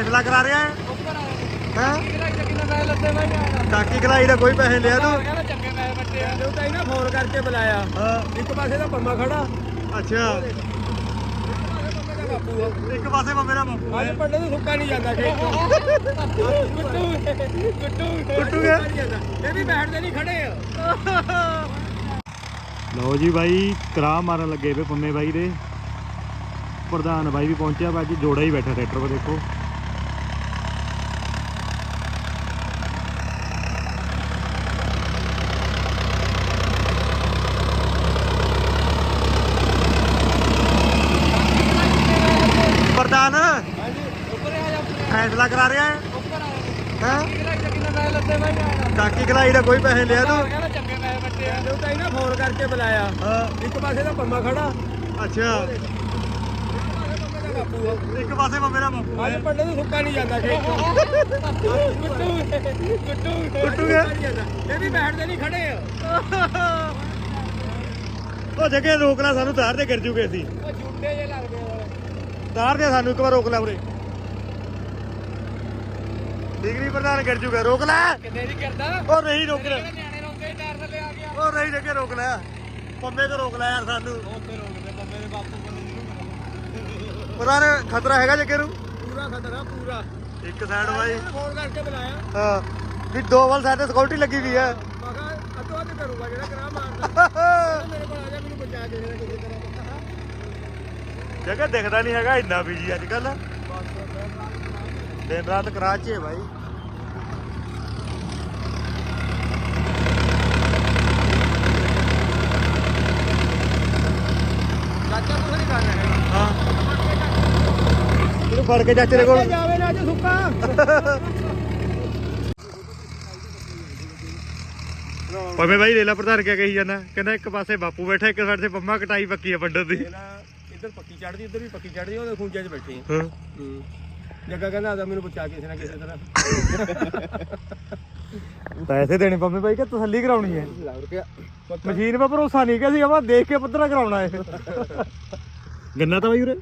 ਫੈਸਲਾ ਕਰਾ ਰਿਹਾ ਹੈ? ਹਾਂ? ਟਾਕੀ ਕਲਾਈ ਦਾ ਕੋਈ ਪੈਸੇ ਲਿਆ ਤੂੰ? ਕਹਿੰਦਾ ਚੰਗੇ ਪੈਸੇ ਬੱਟੇ ਆ ਉਹ ਤਾਂ ਇਹਨਾਂ ਫੋਨ ਕਰਕੇ ਬੁਲਾਇਆ। ਹਾਂ। ਇੱਕ ਪਾਸੇ ਦਾ ਪੰਮਾ ਖੜਾ। ਅੱਛਾ। ਇੱਕ ਪਾਸੇ ਪੰਮੇ ਦਾ ਬਾਪੂ ਆ। ਇੱਕ ਪਾਸੇ ਮੰਮੇ ਦਾ ਬਾਪੂ ਅੱਜ ਪੰਡੇ ਨੂੰ ਸੁੱਕਾ ਨਹੀਂ ਜਾਂਦਾ ਖੇਤ ਗੁੱਟੂ ਗੁੱਟੂ ਗੁੱਟੂਗੇ? ਨਹੀਂ ਜਾਂਦਾ। ਇਹ ਵੀ ਬੈਠਦੇ ਨਹੀਂ ਖੜੇ ਆ। ਲਓ ਜੀ ਬਾਈ ਕਰਾ ਮਾਰਨ ਲੱਗੇ ਵੇ ਪੰਮੇ ਬਾਈ ਦੇ। ਪ੍ਰਧਾਨ ਬਾਈ ਵੀ ਪਹੁੰਚਿਆ ਅੱਜ ਜੋੜਾ ਹੀ ਬੈਠਾ ਟਰੈਕਟਰ 'ਤੇ ਦੇਖੋ ਪ੍ਰਧਾਨ ਹਾਂਜੀ ਉੱਪਰ ਆ ਜਾ ਫੈਸਲਾ ਕਰਾ ਰਿਹਾ ਹੈ ਉੱਪਰ ਆ ਹਾਂ ਕਿਹੜਾ ਕਿੰਨਾ ਪੈਸੇ ਲੱਗੇ ਬਾਈ ਆਇਆ ਟਾਕੀ ਕਲਾਈ ਦਾ ਕੋਈ ਪੈਸੇ ਲਿਆ ਤੂੰ। ਕਹਿੰਦਾ ਚੰਗੇ ਪੈਸੇ ਬੱਟੇ ਆ। ਉਹ ਤਾਂ ਇਹਨਾਂ ਫੋਨ ਕਰਕੇ ਬੁਲਾਇਆ। ਹਾਂ। ਇੱਕ ਪਾਸੇ ਦਾ ਪੰਮਾ ਖੜਾ। ਅੱਛਾ। ਇੱਕ ਪਾਸੇ ਮੰਮੇ ਦਾ ਬਾਪੂ ਅੱਜ ਪੰਡੇ ਨੂੰ ਸੁੱਕਾ ਨਹੀਂ ਜਾਂਦਾ ਖੇਤ ਗੁੱਟੂ ਗੁੱਟੂ ਗੁੱਟੂਗੇ? ਨਹੀਂ ਜਾਂਦਾ। ਇਹ ਵੀ ਬੈਠਦੇ ਨਹੀਂ ਖੜੇ ਆ। ਉਹ ਜਗੇ ਰੋਕ ਲੈ ਸਾਨੂੰ ਤਾਰ ਗਿਰ ਜੂਗੇ ਅਸੀਂ। ਉਹ ਝੁੰਡੇ ਜੇ ਲੱਗਦੇ ਆ। ਤਾਰ ਦੇ ਸਾਨੂੰ ਇੱਕ ਵਾਰ ਰੋਕ ਲੈ ਉਰੇ। ਡਿਗਰੀ ਪ੍ਰਧਾਨ ਗਿਰ ਜੂਗਾ ਰੋਕ ਲੈ। ਕਿੰਨੇ ਦੀ ਕਰਦਾ ਉਹ ਨਹੀਂ ਰੋਕ ਲੈ। ਨਿਆਣੇ ਰੋਂਦੇ ਟਾਇਰ ਥੱਲੇ ਆ ਗਿਆ? ਉਹ ਨਹੀਂ ਜਗੇ ਰੋਕ ਲੈ। ਪੰਮੇ ਤੋਂ ਰੋਕ ਲੈ ਯਾਰ ਸਾਨੂੰ। ਉੱਥੇ ਰੋਕਦੇ ਬੰਦੇ ਦੇ ਬਾਪੂ ਕੋਲ ਪ੍ਰਧਾਨ ਖਤਰਾ ਹੈਗਾ ਜੱਗੇ ਨੂੰ? ਪੂਰਾ ਖਤਰਾ ਪੂਰਾ। ਇੱਕ ਸਾਈਡ ਬਾਈ। ਫੋਨ ਕਰਕੇ ਬੁਲਾਇਆ। ਹਾਂ। ਵੀ ਦੋ ਵਾਲ ਸਾਡੇ ਸਿਕਿਉਰਿਟੀ ਲੱਗੀ ਵੀ ਹੈ। ਮੈਂ ਕਿਹਾ ਅੱਧੋ ਅੱਧ ਕਰੂਗਾ ਜਿਹੜਾ ਕਰਾ ਮਾਰਦਾ ਮੇਰੇ ਕੋਲ ਆ ਜਾ ਮੈਨੂੰ ਬਚਾ ਦੇ ਕਿਸੇ ਤਰ੍ਹਾਂ। ਜਗੇ ਦਿਖਦਾ ਨਹੀਂ ਹੈਗਾ ਇੰਨਾ ਬੀਜੀ ਅੱਜ ਕੱਲ ਦਿਨ ਰਾਤ ਕਰਾਚੀ ਰਿਹਾ ਹਾਂ ਇਹਨੂੰ ਫੜ ਕੇ ਚਾਚੇ ਦੇ ਕੋਲ। ਜਾਵੇ ਨਾ ਅੱਜ ਸੁੱਕਾ। ਪੰਮੇ ਬਾਈ ਰੇਲਾ ਪ੍ਰਧਾਨ ਕਿਆ ਕਹੀ ਜਾਂਦਾ ਕਹਿੰਦਾ ਇੱਕ ਪਾਸੇ ਬਾਪੂ ਬੈਠਾ ਇੱਕ ਸਾਈਡ ਤੇ ਪੰਮਾ ਕਟਾਈ ਪੱਕੀ ਆ ਪੰਡਤ ਦੀ। ਇੱਧਰ ਪੱਕੀ ਚੜਦੀ ਇੱਧਰ ਵੀ ਪੱਕੀ ਚੜਦੀ ਉਹਦੇ ਖੂੰਜੇ 'ਚ ਬੈਠੇ। ਹਾਂ। ਹੂੰ। ਜੱਗਾ ਕਹਿੰਦਾ ਆਦਾ ਮੈਨੂੰ ਬਚਾ ਕਿਸੇ ਨਾ ਕਿਸੇ ਤਰ੍ਹਾਂ। ਪੈਸੇ ਦੇਣੇ ਪੰਮੇ ਬਾਈ ਕਿ ਤਸੱਲੀ ਕਰਾਉਣੀ ਹੈ? ਲੱਖ ਰੁਪਇਆ। ਮਸ਼ੀਨ 'ਤੇ ਭਰੋਸਾ ਨਹੀਂ ਕਿ ਸੀ ਆਪਾਂ ਦੇਖ ਕੇ ਪੱਧਰਾ ਕਰਾਉਣਾ ਹੈ। ਗੰਨਾ ਤਾਂ ਬਾਈ ਉਰੇ?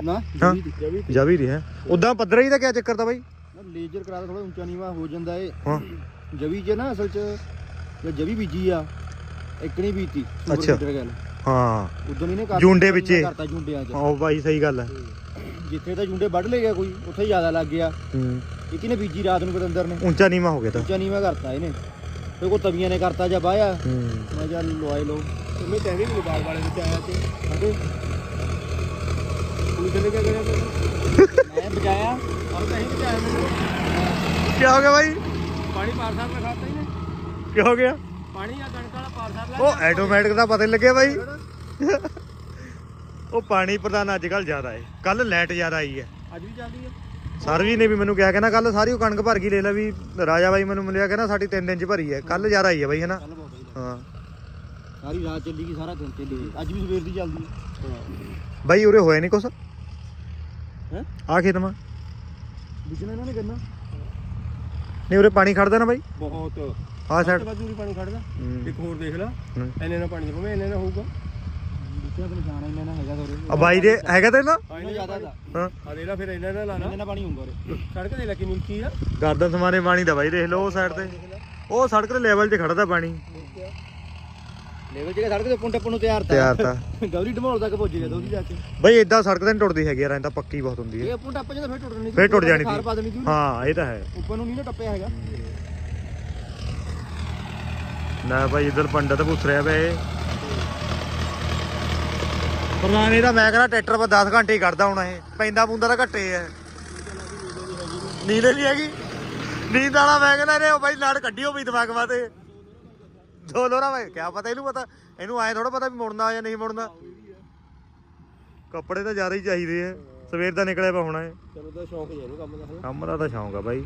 ਨਾ ਹਾਂ ਜਵੀ ਜਾ ਵੀ ਰਿਹਾ ਉਦਾਂ ਪੱਧਰਾ ਹੀ ਦਾ ਕਿਆ ਚੱਕਰ ਤਾਂ ਬਾਈ? ਲੇਜ਼ਰ ਕਰਾ ਥੋੜਾ ਉੱਚਾ ਨੀਵਾ ਹੋ ਜਾਂਦਾ ਏ। ਹਾਂ। ਜਵੀ ਚ ਨਾ ਅਸਲ ਚ ਜੇ ਜਵੀ ਬੀਜੀ ਆ ਇੱਕ ਨਹੀਂ ਬੀਤੀ ਅੱਛਾ। ਗੱਲ ਹਾਂ। ਉਦੋਂ ਨਹੀਂ ਨੇ ਕਰ ਜੂੰਡੇ ਵਿੱਚੇ। ਕਰਤਾ ਜੁੰਡਿਆਂ ਚ। ਉਹ ਬਾਈ ਸਹੀ ਗੱਲ ਹੈ। ਜਿੱਥੇ ਤਾਂ ਜੁੰਡੇ ਵੱਢ ਲੈ ਗਿਆ ਕੋਈ ਉੱਥੇ ਜ਼ਿਆਦਾ ਲੱਗ ਗਿਆ। ਹੂੰ। ਇੱਕ ਨੇ ਬੀਜੀ ਰਾਤ ਨੂੰ ਪਤੰਦਰ ਨੇ। ਉੱਚਾ ਨੀਵਾ ਹੋ ਗਿਆ ਤਾਂ। ਉੱਚਾ ਨੀਵਾ ਕਰਤਾ ਇਹਨੇ। ਤੇ ਕੋ ਤਵੀਆਂ ਨੇ ਕਰਤਾ ਜਾਂ ਬਾਇਆ ਹੂੰ। ਮੈਂ ਜਾਂ ਲਵਾਈ ਲਓ। ਮੈਂ ਕਹਿੰਦੀ ਨਹੀਂ ਬਾਲ ਵਾਲੇ ਵਿੱਚ ਆਇਆ ਤੇ। ਸਾਡੇ। ਪੁਲਿਸ ਨੇ ਕਿਆ ਕਰਿਆ? ਮੈਂ ਬਜਾਇਆ ਆਹ ਤਾਂ ਹੀ ਬਚਾਇਆ ਮੈਨੂੰ। ਕੀ ਹੋ ਗਿਆ ਬਾਈ? ਪਾਣੀ ਪਾਰ ਸਾਹਿਬ ਨੇ ਖਾਤਾ ਹੀ ਨੇ। ਕੀ ਹੋ ਗਿਆ? ਪਾਣੀ ਆ ਕਣਕ ਵਾਲਾ ਪਾਰ ਸਾਹਿਬ ਉਹ ਆਟੋਮੈਟਿਕ ਦਾ ਪਤਾ ਲੱਗਿਆ ਬਾਈ। ਉਹ ਪਾਣੀ ਪ੍ਰਧਾਨ ਅੱਜ ਕੱਲ ਜ਼ਿਆਦਾ ਹੈ ਕੱਲ ਲਾਈਟ ਜ਼ਿਆਦਾ ਆਈ ਹੈ ਅੱਜ ਵੀ ਚੱਲਦੀ ਆ ਸਰਵੀ ਨੇ ਵੀ ਮੈਨੂੰ ਕਿਹਾ ਕਹਿੰਦਾ ਕੱਲ ਸਾਰੀ ਉਹ ਕਣਕ ਭਰ ਗਈ ਲੈ ਲੈ ਵੀ ਰਾਜਾ ਬਾਈ ਮੈਨੂੰ ਮਿਲਿਆ ਕਹਿੰਦਾ ਸਾਡੀ 3 ਦਿਨ ਚ ਭਰੀ ਹੈ ਕੱਲ ਜ਼ਿਆਦਾ ਆਈ ਹੈ ਬਾਈ ਹਨਾ? ਬਹੁਤ ਹਾਂ। ਸਾਰੀ ਰਾਤ ਚੱਲੀ ਗਈ ਸਾਰਾ ਦਿਨ ਚੱਲੀ ਗਈ। ਅੱਜ ਵੀ ਸਵੇਰ ਦੀ ਚੱਲਦੀ ਹੈ ਬਾਈ ਉਰੇ ਹੋਇਆ ਨਹੀਂ ਕੁਛ? ਹੈ? ਆ ਖੇਤ ਮਾ। ਬਿਜਣਾ ਇਹਨਾਂ ਨੇ ਕਰਨਾ। ਨਹੀਂ ਉਰੇ ਪਾਣੀ ਖੜਦਾ ਨਾ ਬਾਈ। ਬਹੁਤ। ਆ ਸਾਈਡ ਬਾਜੂਰੀ ਪਾਣੀ ਖੜਦਾ ਇੱਕ ਹੋਰ ਦੇਖ ਲੈ। ਇੰਨੇ ਨਾਲ ਪਾਣੀ ਜਮੇ ਇੰਨੇ ਨਾਲ ਹੋਊਗਾ। ਬਿਜਣਾ ਤੇ ਨਿਸ਼ਾਨ ਇਹਨਾਂ ਨਾਲ ਹੈਗਾ ਥੋੜੇ ਆ ਬਾਈ ਦੇ ਹੈਗਾ ਤੇ ਨਾ? ਆ ਇਹਨਾਂ ਜ਼ਿਆਦਾ ਦਾ ਹਾਂ। ਆ ਦੇ ਲੈ ਫਿਰ ਇੰਨੇ ਨਾਲ ਲਾ ਲਾ ਇਹਨਾਂ ਨਾਲ ਪਾਣੀ ਹੁੰਦਾ ਉਰੇ। ਸੜਕ ਦੇ ਲੱਗੀ ਉੱਚੀ ਆ। ਗਰਦਨ ਸਮਾਰੇ ਪਾਣੀ ਦਾ ਬਾਈ ਦੇਖ ਲਓ ਉਹ ਸਾਈਡ ਤੇ। ਉਹ ਸੜਕ ਦੇ ਲੈਵਲ 'ਤੇ ਖੜਦਾ ਪਾਣੀ। ਲੈਵਲ ਜਿਹੜਾ ਸੜਕ ਦੇ ਪੁੰਟੇ ਪੁੰਨੂ ਤਿਆਰ ਤਾ। ਤਿਆਰ ਤਾਂ। ਗੌਰੀ ਢਮੋਲ ਤੱਕ ਪਹੁੰਚ ਗਿਆ ਉਹਦੀ ਜਾ ਕੇ। ਬਾਈ ਇਦਾਂ ਸੜਕ ਤੇ ਨਹੀਂ ਟੁੱਟਦੀ ਹੈਗੀ ਯਾਰ ਐਂ ਤਾਂ ਪੱਕੀ ਬਹੁਤ ਹੁੰਦੀ ਹੈ। ਇਹ ਪੁੰਟ ਟੱਪ ਜਾਂਦਾ ਫਿਰ ਟੁੱਟਣੀ ਫਿਰ ਟੁੱਟ ਜਾਣੀ ਹਾਂ ਇਹ ਤਾਂ ਹੈ। ਉੱਪਰ ਨੂੰ ਨਹੀਂ ਨਾ ਟੱਪਿਆ ਹੈਗਾ। ਨਾ ਭਾਈ ਇਧਰ ਪੰਡਤ ਪੁੱਛ ਰਿਹਾ ਵੇ। ਪ੍ਰਧਾਨ ਇਹਦਾ ਮੈਂ ਕਹਿੰਦਾ ਟਰੈਕਟਰ ਪਰ 10 ਘੰਟੇ ਹੀ ਕੱਢਦਾ ਹੁਣ ਇਹ। ਪੈਂਦਾ ਪੁੰਦਾ ਤਾਂ ਘੱਟੇ ਐ। ਨੀਲੇ ਨਹੀਂ ਹੈਗੀ। ਨੀਂਦ ਵਾਲਾ ਮੈਂ ਕਹਿੰਦਾ ਉਹ ਬਾਈ ਲੜ ਕੱਢਿਓ ਵੀ ਦਿਮਾਗ ਵਾਤੇ ਦੋ ਲੋਰਾ ਵੇ ਕਿਆ ਪਤਾ ਇਹਨੂੰ ਪਤਾ। ਇਹਨੂੰ ਐ ਥੋੜਾ ਪਤਾ ਵੀ ਮੁੜਨਾ ਜਾਂ ਨਹੀਂ ਮੁੜਨਾ। ਕੱਪੜੇ ਤਾਂ ਜ਼ਿਆਦਾ ਹੀ ਚਾਹੀਦੇ ਆ ਸਵੇਰ ਦਾ ਨਿਕਲਿਆ ਪਿਆ ਹੋਣਾ ਇਹ ਚਲੋ ਤਾਂ ਸ਼ੌਂਕ ਜੇ ਇਹਨੂੰ ਕੰਮ ਦਾ ਕੰਮ ਦਾ ਤਾਂ ਸ਼ੌਂਕ ਆ ਬਾਈ।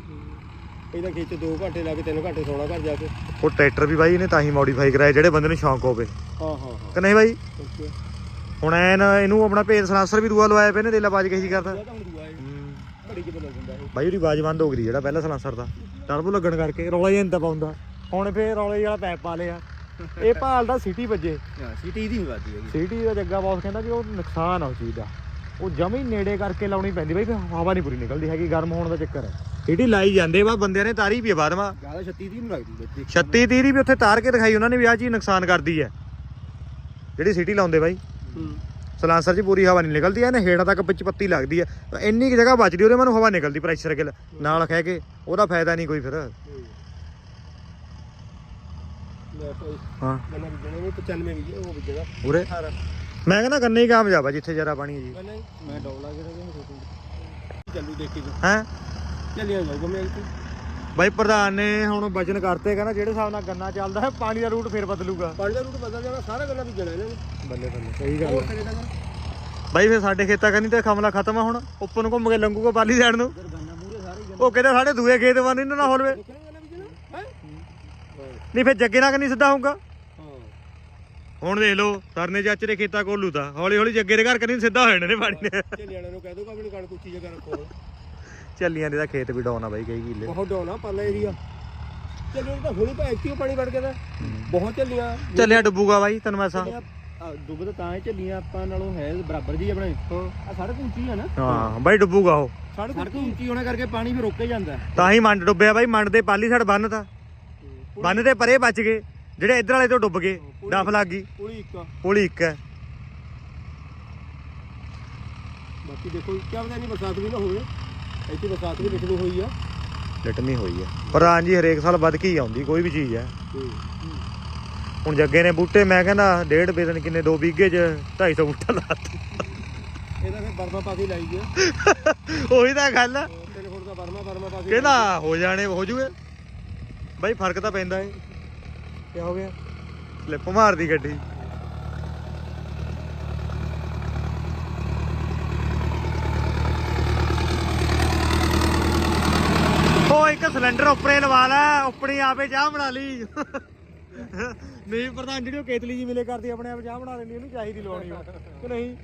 ਇਹਦਾ ਖੇਤ 2 ਘੰਟੇ ਲਾ ਕੇ 3 ਘੰਟੇ ਸੌਣਾ ਘਰ ਜਾ ਕੇ। ਉਹ ਟਰੈਕਟਰ ਵੀ ਬਾਈ ਇਹਨੇ ਤਾਂ ਹੀ ਮੋਡੀਫਾਈ ਕਰਾਇਆ ਜਿਹੜੇ ਬੰਦੇ ਨੂੰ ਸ਼ੌਂਕ ਹੋਵੇ। ਹਾਂ ਹਾਂ ਹਾਂ। ਕਿ ਨਹੀਂ ਬਾਈ? ਓਕੇ। ਹੁਣ ਐਨ ਇਹਨੂੰ ਆਪਣਾ ਭੇਦ ਸਲਾਂਸਰ ਵੀ ਦੂਆ ਲਵਾਇਆ ਪਏ ਨੇ ਦੇਲਾ ਬਾਜ ਕਹੀ ਜੀ ਕਰਦਾ। ਹੈ। ਬੜੀ ਕਿ ਬਾਈ ਉਹਦੀ ਬਾਜ ਬੰਦ ਹੋ ਗਈ ਜਿਹੜਾ ਪਹਿਲਾਂ ਸਲਾਂਸਰ ਦਾ। ਟਰਬੋ ਲੱਗਣ ਕਰਕੇ ਰੌਲਾ ਹੀ ਇੰਦਾ ਪਾਉਂਦਾ। ਹੁਣ ਫੇਰ ਰੌਲੇ ਵਾਲਾ ਪੈਪ ਪਾ ਲਿਆ। ਇਹ ਭਾਲਦਾ ਸਿਟੀ ਵੱਜੇ। ਹਾਂ ਸੀਟੀ ਦੀ ਨਹੀਂ ਵਾਦੀ ਸਿਟੀ ਦਾ ਜੱਗਾ ਬੌਸ ਕਹਿੰਦਾ ਵੀ ਉਹ ਨੁਕਸਾਨ ਆ ਉਸ ਚੀਜ਼ ਦਾ। ਉਹ ਜਮੀ ਨੇੜੇ ਕਰਕੇ ਲਾਉਣੀ ਪੈਂਦੀ ਬਾਈ ਫਿਰ ਹਵਾ ਨਹੀਂ ਪੂਰੀ ਨਿਕਲਦੀ ਹੈਗੀ ਗਰਮ ਹੋਣ ਦਾ ਚੱਕਰ ਹੈ। ਇਹਦੀ ਲਾਈ ਜਾਂਦੇ ਵਾ ਬੰਦਿਆਂ ਨੇ ਤਾਰੀ ਵੀ ਆ ਮਾ। ਜ਼ਿਆਦਾ 36 ਦੀ ਨੂੰ ਲੱਗਦੀ ਵਿੱਚ 36 30 ਵੀ ਉੱਥੇ ਤਾਰ ਕੇ ਦਿਖਾਈ ਉਹਨਾਂ ਨੇ ਵੀ ਆਹ ਚੀਜ਼ ਨੁਕਸਾਨ ਕਰਦੀ ਹੈ। ਜਿਹੜੀ ਸਿਟੀ ਲਾਉਂਦੇ ਬਾਈ। ਸਲਾਂਸਰ 'ਚ ਪੂਰੀ ਹਵਾ ਨਹੀਂ ਨਿਕਲਦੀ ਐ ਨੇ ਹੇਠਾਂ ਤੱਕ ਵਿੱਚ ਪੱਤੀ ਲੱਗਦੀ ਐ ਇੰਨੀ ਕੁ ਜਗ੍ਹਾ ਬਚਦੀ ਉਹਦੇ ਮੈਨੂੰ ਹਵਾ ਨਿਕਲਦੀ ਪ੍ਰੈਸ਼ਰ ਗਿਲ ਨਾਲ ਖਹਿ ਕੇ ਉਹਦਾ ਫਾਇਦਾ ਨਹੀਂ ਕੋਈ ਫਿਰ। ਹਾਂ। ਗੰਨਾ ਬੀਜਣੇ ਨੇ 95 ਬੀਜੇ ਉਹ ਬੀਜੇਗਾ ਉਰੇ? ਸਾਰਾ ਮੈਂ ਕਹਿੰਦਾ ਗੰਨੇ ਹੀ ਕਾਮਯਾਬ ਆ ਜਿੱਥੇ ਜਰਾ ਪਾਣੀ ਹੈ ਜੀ। ਹੀ ਮੈਂ ਡੌਲ ਕੇ ਰੱਖਿਆ ਚੱਲੂ ਦੇਖੀ ਤੂੰ ਹੈ? ਚੱਲਿਆ ਜਾਊਗਾ ਮੈਂ ਇੱਥੇ ਬਾਈ ਪ੍ਰਧਾਨ ਨੇ ਹੁਣ ਵਜਨ ਕਰਤੇ ਕਹਿੰਦਾ ਜਿਹੜੇ ਹਿਸਾਬ ਨਾਲ ਗੰਨਾ ਚੱਲਦਾ ਹੈ ਪਾਣੀ ਦਾ ਰੂਟ ਫੇਰ ਬਦਲੂਗਾ। ਪਾਣੀ ਦਾ ਰੂਟ ਬਦਲ ਜਾਣਾ ਸਾਰਾ ਗੰਨਾ ਬੀਜਣਾ ਇਹਨਾਂ ਨੇ। ਬੱਲੇ ਬੱਲੇ ਸਹੀ ਕਰੇ ਦਾ ਬਾਈ ਫੇਰ ਸਾਡੇ ਖੇਤਾਂ ਕਰਨੀ ਤੇ ਖਮਲਾ ਖਤਮ ਆ ਹੁਣ ਉੱਪਰ ਨੂੰ ਘੁੰਮ ਕੇ ਲੰਗੂਗਾ ਪਾਲੀ ਸਾਈਡ ਨੂੰ। ਹੀ ਉਹ ਕਹਿੰਦਾ ਸਾਡੇ ਦੂਏ ਖੇਤ ਬਣ ਇਹਨਾਂ ਨਾਲ ਹੋਲਵੇ। ਦੇਖਿਆ ਗੰਨਾ ਬੀਜਣਾ। ਹੈ? ਨਹੀਂ ਫੇਰ ਜੱਗੇ ਨਾਲ ਕੰਨੀ ਸਿੱਧਾ ਹੋਊਗਾ। ਹਾਂ ਹੁਣ ਦੇਖ ਲਓ ਸਰਨੇ ਚਾਚੇ ਦੇ ਖੇਤਾਂ ਕੋਲੂ ਤਾਂ। ਹੌਲੀ ਹੌਲੀ ਜੱਗੇ ਦੇ ਘਰ ਕੰਨੀ ਸਿੱਧਾ ਹੋ ਜਾਣੇ ਨੇ ਪਾਣੀ ਨੇ ਚੱਲਿਆਣਾ ਨੂੰ ਕਹਿ ਦੋਗਾ ਆਪਣੀ ਕਣਕ ਉੱਚੀ ਜਗ੍ਹਾ ਰੱਖੋ। ਚੱਲੀਆਂ ਦੇ ਤਾਂ ਖੇਤ ਵੀ ਡਾਉਨ ਆ ਬਾਈ ਕਈ ਕਿੱਲੇ। ਬਹੁਤ ਡੌਲਾ ਪਾਲਾ ਏਰੀਆ ਚੱਲਿਆ ਤਾਂ ਹੁਣੀ ਤਾਂ ਐਕਟਿਵ ਪਾਣੀ ਵੜ ਗਿਆ ਤਾਂ ਬਹੁਤ ਚੱਲੀਆਂ ਚੱਲਿਆ ਡੁੱਬੂਗਾ ਬਾਈ ਤੈਨੂੰ ਮੈਂ ਸਾਂ ਡੁੱਬ ਤਾਂ ਤਾਂ ਹੀ ਚੱਲੀਆਂ ਆਪਾਂ ਨਾਲੋਂ ਹੈ ਬਰਾਬਰ ਜੀ ਆਪਣੇ ਆ ਸੜਕ ਉੱਚੀ ਆ ਨਾ। ਹਾਂ ਬਾਈ ਡੁੱਬੂਗਾ ਉਹ। ਸੜਕ ਉੱਚੀ। ਹੋਣੇ ਕਰਕੇ ਪਾਣੀ ਫਿਰ ਰੁਕ ਜਾਂਦਾ। ਤਾਂ ਹੀ ਮੰਡ ਡੁੱਬਿਆ ਬਾਈ ਮੰਡ ਦੇ ਪਾਲੀ ਸਾਡ ਬੰਨ ਤਾ। ਬੰਨ ਦੇ ਪਰੇ ਬਚ ਗਏ। ਜਿਹੜੇ ਇੱਧਰ ਵਾਲੇ ਤੋਂ ਡੁੱਬ ਗਏ ਡਫ ਲੱਗ ਗਈ। ਪੁਲੀ ਇੱਕ। ਪੁਲੀ ਇੱਕ ਹੈ। ਬਾਕੀ ਦੇਖੋ ਕਿਆ ਪਤਾ ਨਹੀਂ ਬਰਸਾਤ ਵੀ ਨਾ ਹੋਵੇ। ਇੱਥੇ ਬਰਸਾਤ ਵੀ ਲਿਖਣੀ ਹੋਈ ਆ। ਲਟਮੀ ਹੋਈ ਹੈ ਪਰ ਹਾਂ ਜੀ ਹਰੇਕ ਸਾਲ ਵੱਧ ਕੇ ਹੀ ਆਉਂਦੀ ਕੋਈ ਵੀ ਚੀਜ਼ ਹੈ। ਹੁਣ ਜੱਗੇ ਨੇ ਬੂਟੇ ਮੈਂ ਕਹਿੰਦਾ ਡੇਢ ਬੇਦਨ ਕਿੰਨੇ 2 ਵੀਗੇ ਚ 250 ਬੂਟਾ ਲਾਤਾ ਇਹਦਾ ਫਿਰ ਬਰਮਾ ਪਾ ਕੇ ਲਾਈ ਗਿਆ ਉਹੀ ਤਾਂ ਗੱਲ ਹੈ ਤੇਰੇ ਹੁਣ ਤਾਂ ਬਰਮਾ ਬਰਮਾ ਪਾ ਕੇ ਕਹਿੰਦਾ ਹੋ ਜਾਣੇ ਹੋ ਜੂਗੇ। ਬਾਈ ਫ਼ਰਕ ਤਾਂ ਪੈਂਦਾ ਏ। ਕੀ ਹੋ ਗਿਆ? ਸਲਿੱਪ ਮਾਰਦੀ ਗੱਡੀ। ਉਹ ਇੱਕ ਸਿਲੰਡਰ ਉੱਪਰੇ ਲਵਾ ਲੈ ਉੱਪਰੀ ਆਪੇ ਚਾਹ ਬਣਾ ਲਈ। ਨਹੀਂ ਪ੍ਰਧਾਨ ਜਿਹੜੀ ਉਹ ਕੇਤਲੀ ਜੀ ਮਿਲੇ ਕਰਦੀ ਆਪਣੇ ਆਪ ਚਾਹ ਬਣਾ ਲੈਂਦੀ ਉਹਨੂੰ ਚਾਹੀਦੀ ਲਵਾਉਣੀ ਉਹ ਕਿ ਨਹੀਂ?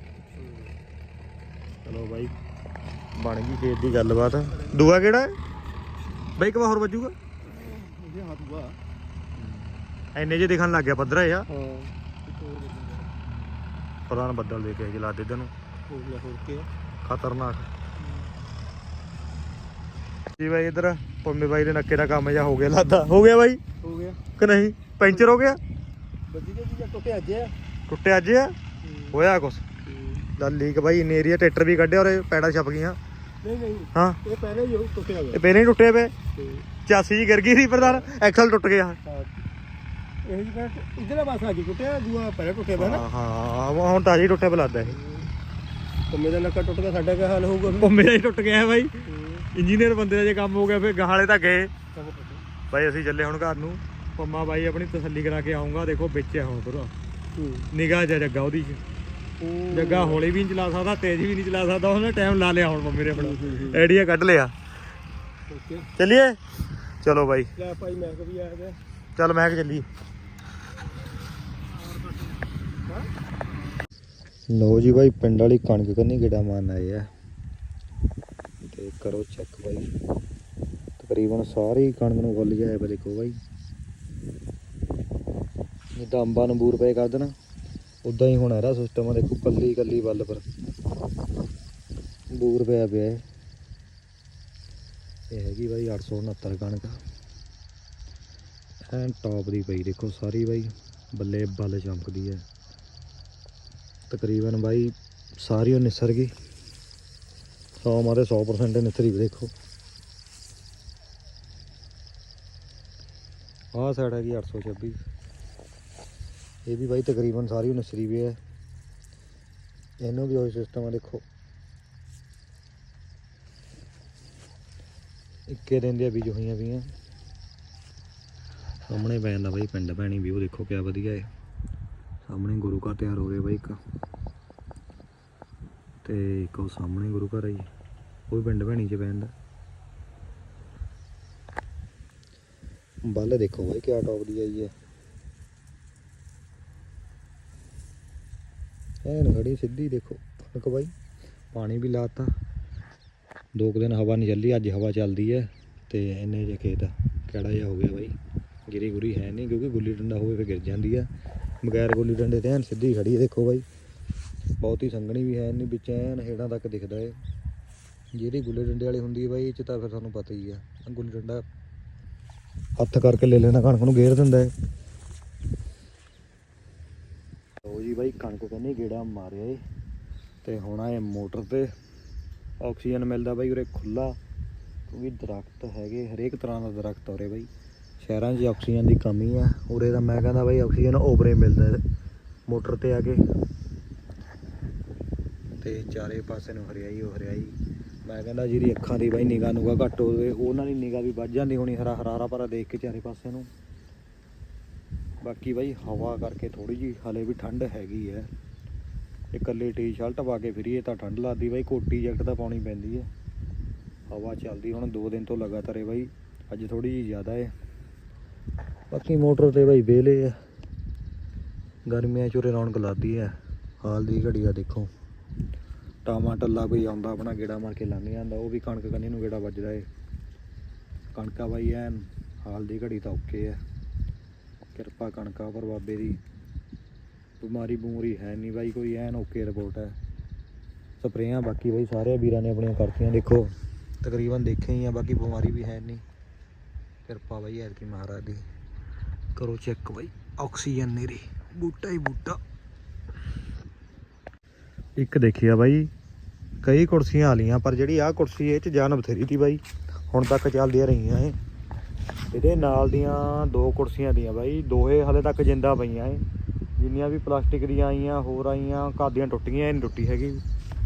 ਚਲੋ ਬਾਈ ਬਣ ਗਈ ਖੇਤ ਦੀ ਗੱਲਬਾਤ। ਦੂਆ ਕਿਹੜਾ ਹੈ? ਬਾਈ ਕਵਾ ਹੋਰ ਵੱਜੂਗਾ? ਇਹ ਹੱਥ ਵਾ ਐਨੇ ਜੇ ਦਿਖਣ ਲੱਗ ਗਿਆ ਪੱਧਰਾ ਆ ਹਾਂ। ਪ੍ਰਧਾਨ ਬੱਦਲ ਦੇ ਕੇ ਜਲਾ ਦੇ ਨੂੰ। ਹੋਰ ਲੈ ਹੋਰ ਕੇ ਖਤਰਨਾਕ। ਜੀ ਬਾਈ ਇਧਰ ਪੰਮੇ ਬਾਈ ਦੇ ਨੱਕੇ ਦਾ ਕੰਮ ਜਾ ਹੋ ਗਿਆ ਲਾਦਾ। ਹੋ ਗਿਆ ਬਾਈ? ਹੋ ਗਿਆ। ਕਿ ਨਹੀਂ? ਪੈਂਚਰ ਹੋ ਗਿਆ? ਬੱਜੀ ਦੇ ਜੀ ਟੁੱਟੇ ਅੱਜ ਆ? ਟੁੱਟਿਆ ਅੱਜ ਆ? ਹੋਇਆ ਕੁਛ? ਦਾ ਲੀਕ ਬਾਈ ਇਨ ਏਰੀਆ ਟਰੈਕਟਰ ਵੀ ਕੱਢਿਆ ਔਰ ਪੈੜਾ ਛਪ ਗਈਆਂ। ਨਹੀਂ ਨਹੀਂ। ਹਾਂ। ਇਹ ਪਹਿਲੇ ਹੀ ਟੁੱਟਿਆ ਇਹ ਪਹਿਲੇ ਹੀ ਟੁੱਟੇ ਪਏ ਚਾਸੀ ਜੀ ਗਿਰ ਗਈ ਸੀ ਪ੍ਰਧਾਨ ਐਕਸਲ ਟੁੱਟ ਗਿਆ। ਇਹ ਜਿਹੜਾ ਇਧਰਲਾ ਪਾਸਾ ਅੱਜ ਟੁੱਟਿਆ ਦੂਆ ਪਹਿਲੇ ਟੁੱਟਿਆ ਪਿਆ ਨਾ। ਹਾਂ ਹਾਂ ਹੁਣ ਤਾਜੀ ਟੁੱਟਿਆ ਪਿਆ ਲੱਗਦਾ ਇਹ। ਕੰਮੇ ਦਾ ਨੱਕਾ ਟੁੱਟ ਗਿਆ ਸਾਡਾ ਕੀ ਹਾਲ ਹੋਊਗਾ? ਫਿਰ ਪੰਮੇ ਦਾ ਹੀ ਟੁੱਟ ਗਿਆ ਬਾਈ। ਇੰਜੀਨੀਅਰ ਬੰਦੇ ਦਾ ਜੇ ਕੰਮ ਹੋ ਗਿਆ ਫੇਰ ਗਾਲੇ ਤਾਂ ਗਏ ਬਾਈ ਅਸੀਂ ਚੱਲੇ ਹੁਣ ਘਰ ਨੂੰ। ਪੰਮਾ ਬਾਈ ਆਪਣੀ ਤਸੱਲੀ ਕਰਾ ਕੇ ਆਉਂਗਾ ਦੇਖੋ ਵਿੱਚ ਹੈ ਹੁਣ ਪੂਰਾ ਨਿਗਾਹ ਜਾ ਜੱਗਾ ਉਹਦੀ ਚ। ਜੱਗਾ ਹੌਲੀ ਵੀ ਨਹੀਂ ਚਲਾ ਸਕਦਾ ਤੇਜ਼ ਵੀ ਨਹੀਂ ਚਲਾ ਸਕਦਾ ਉਹਨੇ ਟਾਈਮ ਲਾ ਲਿਆ ਹੁਣ ਪੰਮੇ ਨੇ ਆਪਣਾ। ਆਈਡੀਆ ਕੱਢ ਲਿਆ। ਓਕੇ ਚੱਲੀਏ? ਚਲੋ ਬਾਈ। ਲੈ ਭਾਈ ਮੈਂ ਵੀ ਆ ਗਿਆ। ਚੱਲ ਮੈਂ ਕਿ ਚੱਲੀ ਲੋ ਜੀ ਬਾਈ, ਪਿੰਡ ਵਾਲੀ ਕਣਕ ਕੰਨੀ ਗੇੜਾ ਮਾਰਨ ਆਏ ਆ। ਤੇ ਕਰੋ ਚੈੱਕ ਬਾਈ। ਤਕਰੀਬਨ ਸਾਰੀ ਕਣਕ ਨੂੰ ਫੁੱਲ ਜਾਏ ਬਾ ਦੇਖੋ ਬਾਈ। ਜਿੱਦਾਂ ਅੰਬਾਂ ਨੂੰ ਬੂਰ ਪਏ ਕਰ ਦੇਣਾ। ਉਦਾਂ ਹੀ ਹੋਣਾ ਇਹਦਾ ਸਿਸਟਮ ਆ, ਦੇਖੋ ਕੱਲੀ ਕੱਲੀ ਵੱਲ ਪਰ। ਬੂਰ ਪਿਆ ਪਿਆ ਇਹ। ਹੈਗੀ ਬਾਈ 869 ਕਣਕ। ਐਂ ਟੌਪ ਦੀ ਪਈ ਦੇਖੋ ਸਾਰੀ ਬਾਈ। ਬੱਲੇ ਬੱਲ ਚਮਕਦੀ ਹੈ ਤਕਰੀਬਨ ਬਾਈ, ਸਾਰੀ ਉਹ ਨਿਸਰ ਗਈ। 100 ਮਾਰੇ 100% ਨਿਸਰੀ ਵੀ ਦੇਖੋ। ਆਹ ਸਾਈਡ ਹੈਗੀ 826 ਇਹ ਵੀ ਬਾਈ ਤਕਰੀਬਨ ਸਾਰੀ ਉਹ ਨਿਸਰੀ ਵੀ ਹੈ। ਇਹਨੂੰ ਵੀ ਉਹ ਸਿਸਟਮ ਆ ਦੇਖੋ। ਇੱਕੇ ਦਿਨ ਦੀਆਂ ਬੀਜ ਹੋਈਆਂ ਵੀਆਂ ਸਾਹਮਣੇ ਪੈ ਜਾਂਦਾ ਬਾਈ, ਪਿੰਡ ਭੈਣੀ ਵੀ ਉਹ ਦੇਖੋ ਕਿਆ ਵਧੀਆ ਹੈ। ਸਾਹਮਣੇ ਗੁਰੂ ਘਰ ਤਿਆਰ ਹੋ ਰਿਹਾ ਬਾਈ ਇੱਕ। ਤੇ ਇੱਕ ਉਹ ਸਾਹਮਣੇ ਗੁਰੂ ਘਰ ਹੈ ਉਹ ਵੀ ਪਿੰਡ ਭੈਣੀ ਚ ਪੈਂਦਾ। ਬੱਲ ਦੇਖੋ ਬਾਈ, ਕਿਆ ਟੌਪ ਦੀ ਆਈ ਹੈ। ਐਨ ਖੜੀ ਸਿੱਧੀ ਦੇਖੋ, ਕਣਕ ਬਾਈ, ਪਾਣੀ ਵੀ ਲਾਤਾ। ਦੋ ਕੁ ਦਿਨ ਹਵਾ ਨਹੀਂ ਚੱਲੀ, ਅੱਜ ਹਵਾ ਚੱਲਦੀ ਹੈ ਤੇ ਇੰਨੇ ਜੇ ਖੇਤ ਕਿਹੜਾ ਜਿਹਾ ਹੋ ਗਿਆ ਬਾਈ। ਗਿਰੀ ਗੁਰੀ ਹੈ ਨਹੀਂ, ਕਿਉਂਕਿ ਗੁੱਲੀ ਡੰਡਾ ਹੋਵੇ ਫਿਰ ਗਿਰ ਜਾਂਦੀ ਆ। ਬਗੈਰ ਗੁੱਲੀ ਡੰਡੇ ਤੇ ਐਨ ਸਿੱਧੀ ਖੜੀ ਹੈ ਦੇਖੋ ਬਾਈ। ਬਹੁਤ ਹੀ ਸੰਘਣੀ ਵੀ ਹੈ ਨਹੀਂ ਵਿੱਚ ਐਨ ਹੇਠਾਂ ਤੱਕ ਦਿਖਦਾ ਏ। ਜਿਹੜੀ ਗੁੱਲੇ ਡੰਡੇ ਵਾਲੀ ਹੁੰਦੀ ਹੈ ਬਾਈ, ਇਹ ਚ ਤਾਂ ਫਿਰ ਤੁਹਾਨੂੰ ਪਤਾ ਹੀ ਆ। ਆਹ ਗੁੱਲੀ ਡੰਡਾ ਹੱਥ ਕਰਕੇ ਲੈ ਲੈਣਾ, ਕਣਕ ਨੂੰ ਗੇਰ ਦਿੰਦਾ ਏ। ਲਓ ਜੀ ਬਾਈ, ਕਣਕ ਕਹਿੰਦੇ ਗੇੜਾ ਮਾਰਿਆ ਏ। ਤੇ ਹੁਣ ਆਏ ਮੋਟਰ ਤੇ। ਆਕਸੀਜਨ ਮਿਲਦਾ ਬਾਈ ਉਰੇ ਖੁੱਲਾ ਕਿਉਂਕਿ ਦਰਖਤ ਹੈਗੇ, ਹਰੇਕ ਤਰ੍ਹਾਂ ਦਾ ਦਰਖਤ ਉਰੇ ਬਾਈ। ਸ਼ਹਿਰਾਂ 'ਚ ਆਕਸੀਜਨ ਦੀ ਕਮੀ ਆ, ਉਰੇ ਤਾਂ ਮੈਂ ਕਹਿੰਦਾ ਬਾਈ ਆਕਸੀਜਨ ਓਵਰੇ ਮਿਲਦਾ ਮੋਟਰ ਤੇ ਆ ਕੇ। ਤੇ ਚਾਰੇ ਪਾਸੇ ਨੂੰ ਹਰਿਆਈ ਹੋ ਹਰਿਆਈ। ਮੈਂ ਕਹਿੰਦਾ ਜਿਹਦੀ ਅੱਖਾਂ ਦੀ ਬਾਈ ਨਿਗਾਹ ਨੂਗਾ ਘੱਟ ਹੋਵੇ, ਉਹਨਾਂ ਦੀ ਨਿਗਾਹ ਵੀ ਵੱਧ ਜਾਂਦੀ ਹੋਣੀ ਹਰਾ ਹਰਾਰਾ ਭਰਾ ਦੇਖ ਕੇ ਚਾਰੇ ਪਾਸੇ ਨੂੰ ਬਾਕੀ ਬਾਈ ਹਵਾ ਕਰਕੇ ਥੋੜੀ ਜੀ ਹਲੇ ਵੀ ਠੰਡ ਹੈਗੀ ਹੈ। ਇਕੱਲੇ ਟੀ-ਸ਼ਰਟ ਪਾ ਕੇ ਫਿਰੀਏ ਤਾਂ ਠੰਡ ਲੱਗਦੀ, ਬਾਈ ਕੋਟੀ ਜੈਕਟ ਤਾਂ ਪਾਉਣੀ ਪੈਂਦੀ ਹੈ। ਹਵਾ ਚੱਲਦੀ ਹੁਣ 2 ਦਿਨ ਤੋਂ ਲਗਾਤਾਰ ਹੈ ਬਾਈ, ਅੱਜ ਥੋੜੀ ਜੀ ਜ਼ਿਆਦਾ ਹੈ। ਬਾਕੀ ਮੋਟਰ ਤੇ ਬਾਈ ਵਿਹਲੇ ਆ। ਗਰਮੀਆਂ ਚ ਉਰੇ ਰੌਣਕ ਲੱਗਦੀ ਹੈ ਹਾਲ ਦੀ ਘੜੀ ਆ ਦੇਖੋ। ਟਾਮਾ ਟੱਲਾ ਕੋਈ ਆਉਂਦਾ, ਆਪਣਾ ਗੇੜਾ ਮਾਰ ਕੇ ਲੰਘ ਜਾਂਦਾ। ਉਹ ਵੀ ਕਣਕ ਕੰਨੀ ਨੂੰ ਗੇੜਾ ਵੱਜਦਾ ਏ। ਕਣਕਾਂ ਬਾਈ ਐਨ, ਹਾਲ ਦੀ ਘੜੀ ਤਾਂ ਓਕੇ ਹੈ ਕਿਰਪਾ ਕਣਕਾਂ ਪਰ ਬਾਬੇ ਦੀ। ਬਿਮਾਰੀ ਬੂਮਰੀ ਹੈ ਨਹੀਂ ਬਾਈ, ਕੋਈ ਐਨ ਓਕੇ ਰਿਪੋਰਟ ਹੈ ਸਪਰੇਆਂ ਬਾਕੀ ਬਾਈ ਸਾਰੇ ਵੀਰਾਂ ਨੇ ਆਪਣੀਆਂ ਕਰਤੀਆਂ। ਦੇਖੋ, ਤਕਰੀਬਨ ਦੇਖੇ ਹੀ ਆ, ਬਾਕੀ ਬਿਮਾਰੀ ਵੀ ਹੈ ਨਹੀਂ ਕਿਰਪਾ ਬਾਈ, ਐਤਕੀ ਮਹਾਰਾਜ ਦੀ ਕਰੋ ਚੈੱਕ ਬਾਈ, ਆਕਸੀਜਨ ਨਹੀਂ ਰਹੀ ਬੂਟਾ ਹੀ ਬੂਟਾ। ਇੱਕ ਦੇਖਿਆ ਬਾਈ, ਕਈ ਕੁਰਸੀਆਂ ਆ ਲੀਆਂ ਪਰ ਜਿਹੜੀ ਆਹ ਕੁਰਸੀ ਇਹ ਚ ਜਾਨ ਬਥੇਰੀ ਤੀ ਬਾਈ, ਹੁਣ ਤੱਕ ਚੱਲਦੀਆਂ ਰਹੀਆਂ ਇਹ। ਇਹਦੇ ਨਾਲ ਦੀਆਂ ਦੋ ਕੁਰਸੀਆਂ ਦੀਆਂ ਬਾਈ, ਦੋਹੇ ਹਲੇ ਤੱਕ ਜਿੰਦਾ ਪਈਆਂ ਏ ਜਿੰਨੀਆਂ ਵੀ ਪਲਾਸਟਿਕ ਦੀਆਂ ਆਈਆਂ, ਹੋਰ ਆਈਆਂ ਕਾਦੀਆਂ ਟੁੱਟ ਗਈਆਂ ਇਹ ਨਹੀਂ ਟੁੱਟੀ ਹੈਗੀ।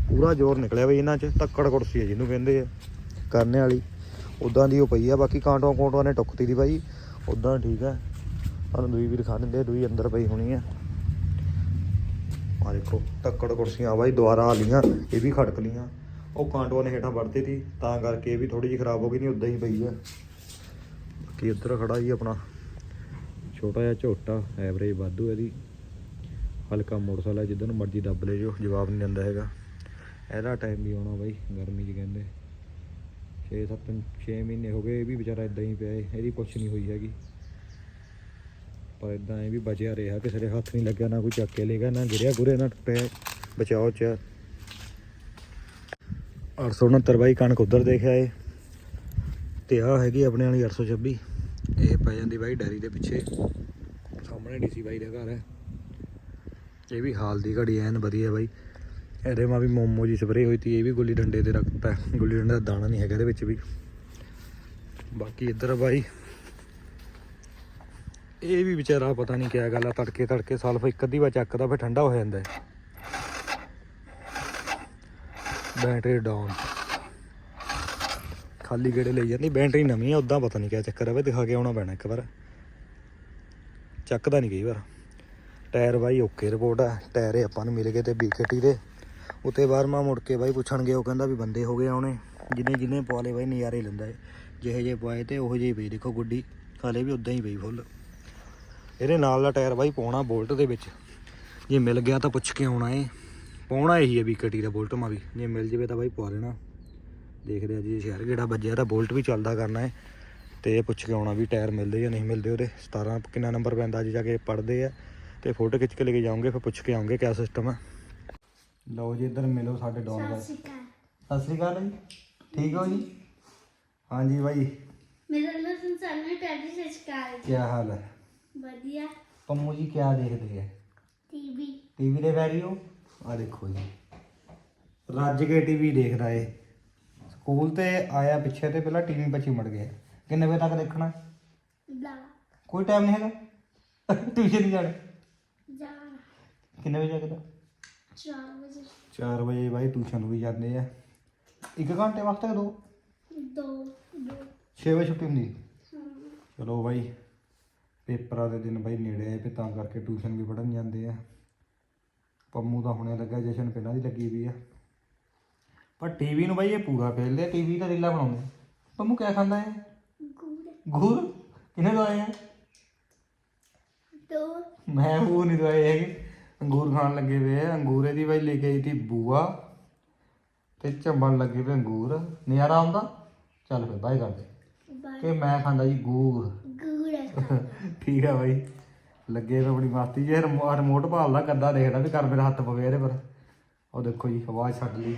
ਪੂਰਾ ਜ਼ੋਰ ਨਿਕਲਿਆ ਬਈ ਇਹਨਾਂ 'ਚ, ਤੱਕੜ ਕੁਰਸੀ ਹੈ ਜਿਹਨੂੰ ਕਹਿੰਦੇ ਆ, ਕਰਨੇ ਵਾਲੀ। ਉਦਾਂ ਦੀ ਉਹ ਪਈ ਆ, ਬਾਕੀ ਕਾਂਟੋਂ ਕੋਂਟੋਂ ਨੇ ਟੁੱਕਤੀ ਦੀ ਬਾਈ। ਉਦਾਂ ਠੀਕ ਆ। ਤੁਹਾਨੂੰ ਦੂਈ ਵੀ ਦਿਖਾ ਦਿੰਦੇ ਦੂਈ ਅੰਦਰ ਪਈ ਹੋਣੀ ਆ। ਆ ਦੇਖੋ, ਤੱਕੜ ਕੁਰਸੀਆਂ ਆ ਬਾਈ ਦੁਬਾਰਾ ਆ ਲੀਆਂ ਇਹ ਵੀ ਖੜਕ ਲੀਆਂ। ਉਹ ਕਾਂਟੋਂ ਨੇ ਹੇਠਾਂ ਵੜਤੀ ਸੀ ਤਾਂ ਕਰਕੇ ਇਹ ਵੀ ਥੋੜੀ ਜਿਹੀ ਖਰਾਬ ਹੋ ਗਈ ਨਹੀਂ ਉਦਾਂ ਹੀ ਪਈ ਆ। ਬਾਕੀ ਇੱਧਰ ਖੜਾ ਜੀ ਆਪਣਾ, ਛੋਟਾ ਜਿਹਾ ਝੋਟਾ, ਐਵਰੇਜ ਵਾਧੂ ਇਹਦੀ। ਹਲਕਾ ਮੋਟਰਸਾਈਕਲ ਹੈ ਜਿੱਧਰ ਨੂੰ ਮਰਜ਼ੀ ਦੱਬ ਲੈ ਜੋ ਜਵਾਬ ਨਹੀਂ ਦਿੰਦਾ ਹੈਗਾ। ਇਹਦਾ ਟਾਈਮ ਵੀ ਆਉਣਾ ਬਾਈ, ਗਰਮੀ 'ਚ ਕਹਿੰਦੇ। 6 7 6 ਮਹੀਨੇ ਹੋ ਗਏ, ਇਹ ਵੀ ਵਿਚਾਰਾ ਇਦਾਂ ਹੀ ਪਿਆ ਏ, ਇਹਦੀ ਕੁਛ ਨਹੀਂ ਹੋਈ ਹੈਗੀ। ਪਰ ਇਦਾਂ ਇਹ ਵੀ ਬਚਿਆ ਰਿਹਾ, ਕਿਸੇ ਦੇ ਹੱਥ ਨਹੀਂ ਲੱਗਿਆ, ਨਾ ਕੋਈ ਚੱਕ ਕੇ ਲੈ ਗਿਆ, ਨਾ ਗਿਰਿਆ ਗੁਰੇ, ਨਾ ਟੁੱਟਿਆ, ਬਚਾਓ ਚ। 869 ਬਾਈ ਕਣਕ ਉਧਰ ਦੇਖਿਆ ਏ, ਤੇ ਆ ਹੈਗੀ ਆਪਣੇ ਵਾਲੀ 826 ਇਹ ਪੈ ਜਾਂਦੀ ਬਾਈ ਡੈਰੀ ਦੇ ਪਿੱਛੇ। ਸਾਹਮਣੇ ਡੀਸੀ ਬਾਈ ਦਾ ਘਰ ਹੈ। ਇਹ ਵੀ ਹਾਲ ਦੀ ਘੜੀ ਐਨ ਵਧੀਆ ਬਾਈ। ਇਹਦੇ ਮਾ ਵੀ ਮੋਮੋ ਜੀ ਸਪਰੇ ਹੋਈ ਤੀ, ਇਹ ਵੀ ਗੁੱਲੀ ਡੰਡੇ ਤੇ ਰੱਖਤਾ। ਗੁੱਲੀ ਡੰਡੇ ਦਾ ਦਾਣਾ ਨਹੀਂ ਹੈਗਾ ਇਹਦੇ ਵਿੱਚ ਵੀ। ਬਾਕੀ ਇੱਧਰ ਬਾਈ। ਇਹ ਵੀ ਵਿਚਾਰਾ ਪਤਾ ਨਹੀਂ ਕਿਆ ਗੱਲ ਆ, ਤੜਕੇ ਤੜਕੇ ਸਲਫ ਇੱਕ ਅੱਧੀ ਵਾਰ ਚੱਕਦਾ, ਫਿਰ ਠੰਡਾ ਹੋ ਜਾਂਦਾ ਹੈ। ਬੈਟਰੀ ਡਾਊਨ ਖਾਲੀ ਗੇੜੇ ਲਈ ਜਾਂਦੀ, ਬੈਟਰੀ ਨਵੀਂ ਆ ਉਦਾਂ ਪਤਾ ਨਹੀਂ ਕਿਆ ਚੱਕਰ ਆ ਵੇ ਦਿਖਾ ਕੇ ਆਉਣਾ ਪੈਣਾ ਇੱਕ ਵਾਰ। ਚੱਕਦਾ ਨਹੀਂ ਕਈ ਵਾਰ। ਟਾਇਰ ਬਾਈ ਓਕੇ ਰਿਪੋਰਟ ਆ, ਟਾਇਰ ਆਪਾਂ ਨੂੰ ਮਿਲ ਗਏ ਤੇ ਬੀਕੇਟੀ ਦੇ। ਉੱਤੇ ਬਾਅਦ ਮੁੜ ਕੇ ਬਾਈ ਪੁੱਛਣਗੇ, ਉਹ ਕਹਿੰਦਾ ਵੀ ਬੰਦੇ ਹੋ ਗਏ ਆਉਣੇ ਜਿੰਨੇ ਜਿੰਨੇ ਪਵਾ ਲਏ ਬਾਈ, ਨਜ਼ਾਰੇ ਲੈਂਦਾ ਏ। ਜਿਹੇ ਜਿਹੇ ਪਵਾਏ ਤੇ ਉਹੋ ਜਿਹੀ ਪਈ ਦੇਖੋ ਗੁੱਡੀ। ਹਾਲੇ ਵੀ ਉਦਾਂ ਹੀ ਪਈ ਫੁੱਲ। ਇਹਦੇ ਨਾਲ ਦਾ ਟਾਇਰ ਬਾਈ ਪਾਉਣਾ ਬੋਲਟ ਦੇ ਵਿੱਚ। ਜੇ ਮਿਲ ਗਿਆ ਤਾਂ ਪੁੱਛ ਕੇ ਆਉਣਾ ਏ। ਪਾਉਣਾ ਇਹੀ ਹੈ ਵੀ ਕਟੀ ਦਾ ਬੋਲਟ ਮਾ ਵੀ। ਜੇ ਮਿਲ ਜਵੇ ਤਾਂ ਬਾਈ ਪਵਾ ਲੈਣਾ ਦੇਖਦੇ ਆ ਜੀ ਸ਼ਹਿਰ ਕਿਹੜਾ ਵੱਜਿਆ ਤਾਂ ਬੋਲਟ ਵੀ ਚੱਲਦਾ ਕਰਨਾ ਹੈ ਤੇ ਇਹ ਪੁੱਛ ਕੇ ਆਉਣਾ ਵੀ ਟਾਇਰ ਮਿਲਦੇ ਜਾਂ ਨਹੀਂ ਮਿਲਦੇ ਉਹਦੇ। 17 ਕਿੰਨਾ ਨੰਬਰ ਪੈਂਦਾ ਅੱਜ ਜਾ ਕੇ ਪੜਦੇ ਆ। ਤੇ ਫੋਟੋ ਖਿੱਚ ਕੇ ਲੈ ਕੇ ਜਾਉਂਗੇ ਫਿਰ ਪੁੱਛ ਕੇ ਆਉਂਗੇ ਕਿਆ ਸਿਸਟਮ ਹੈ ਲਓ ਜੀ ਇੱਧਰ ਮਿਲੋ ਸਾਡੇ ਡੌਨ ਬਾਈ। ਸਤਿ ਸ਼੍ਰੀ ਅਕਾਲ ਜੀ। ਠੀਕ ਹੋ ਜੀ? ਹਾਂਜੀ ਬਾਈ। ਮੇਰੇ ਵੱਲੋਂ ਸੰਸਾਰ ਨੂੰ ਪਿਆਰੀ ਸਤਿ ਸ਼੍ਰੀ ਅਕਾਲ ਕੀ ਹਾਲ ਹੈ? ਵਧੀਆ। ਪੰਮੂ ਜੀ ਕੀ ਦੇਖਦੇ ਹੈ? ਟੀਵੀ। ਟੀਵੀ ਦੇ ਵੈਰੀ ਹੋ? ਆ ਦੇਖੋ ਜੀ। ਰੱਜ ਕੇ ਟੀਵੀ ਦੇਖਦਾ ਏ। ਸਕੂਲ ਤੇ ਆਇਆ ਪਿੱਛੇ ਤੇ ਪਹਿਲਾਂ ਟੀਵੀ ਪਿੱਛੇ ਮੜ ਗਿਆ। ਕਿੰਨੇ ਵਜੇ ਤੱਕ ਦੇਖਣਾ? ਕੋਈ ਟਾਈਮ ਨਹੀਂ ਹੈਗਾ? ਟਿਊਸ਼ਨ ਜਾਣਾ? ਜਾਣਾ। ਕਿੰਨੇ ਵਜੇ ਤੱਕ? ਚਾਰ ਵਜੇ। 4 ਵਜੇ ਬਾਈ ਟਿਊਸ਼ਨ ਵੀ ਜਾਂਦੇ ਆ। ਇੱਕ ਘੰਟੇ ਵਕਤ ਵਾਸਤੇ ਦੋ? 2 6 ਵਜੇ ਛੁੱਟੀ ਹੁੰਦੀ? ਚਲੋ ਬਾਈ ਪੇਪਰਾਂ ਦੇ ਦਿਨ ਬਾਈ ਨੇੜੇ ਆਏ ਤੇ ਤਾਂ ਕਰਕੇ ਟਿਊਸ਼ਨ ਵੀ ਪੜਨ ਜਾਂਦੇ ਆ। ਪੰਮੂ ਦਾ ਹੁਣੇ ਲੱਗਾ ਜਸ਼ਨ ਪਹਿਲਾਂ ਦੀ ਲੱਗੀ ਵੀ ਆ। ਪਰ ਟੀਵੀ ਨੂੰ ਬਾਈ ਇਹ ਪੂਰਾ ਫੇਲਦੇ ਆ ਟੀਵੀ ਦਾ ਰੀਲਾ ਬਣਾਉਂਦੇ। ਪੰਮੂ ਕਿਆ ਖਾਂਦਾ ਹੈ ਗੁਰ ਕਿਹਨੇ ਦਵਾਏ ਆ? ਦੋ। ਮੈਂ ਉਹ ਨਹੀਂ ਦਵਾਏ ਹੈਗੇ। ਅੰਗੂਰ ਖਾਣ ਲੱਗੇ ਵੇ ਆ ਅੰਗੂਰੇ ਦੀ ਬਾਈ ਲੈ ਕੇ ਆਈ ਤੀ ਬੂਆ ਤੇ ਚੰਬਣ ਲੱਗੇ ਵੇ ਅੰਗੂਰ ਨਜ਼ਾਰਾ ਆਉਂਦਾ ਚੱਲ ਫੇ ਬਾਈ ਕਰਦੇ बाय ਕਿ ਮੈਂ ਖਾਂਦਾ ਜੀ ਗੂਰ गुड़ ਠੀਕ ਆ ਬਾਈ ਲੱਗੇ ਤਾਂ ਬੜੀ ਮਸਤੀ ਜੇ ਰਿਮੋ- ਰਿਮੋਟ ਭਾਲਦਾ ਕੱਦਾ ਦੇਖਦਾ ਵੀ ਕਰ ਮੇਰਾ ਹੱਥ ਪਵੇ ਇਹਦੇ ਪਰ ਉਹ ਦੇਖੋ ਜੀ ਆਵਾਜ਼ ਛੱਡ ਲਈ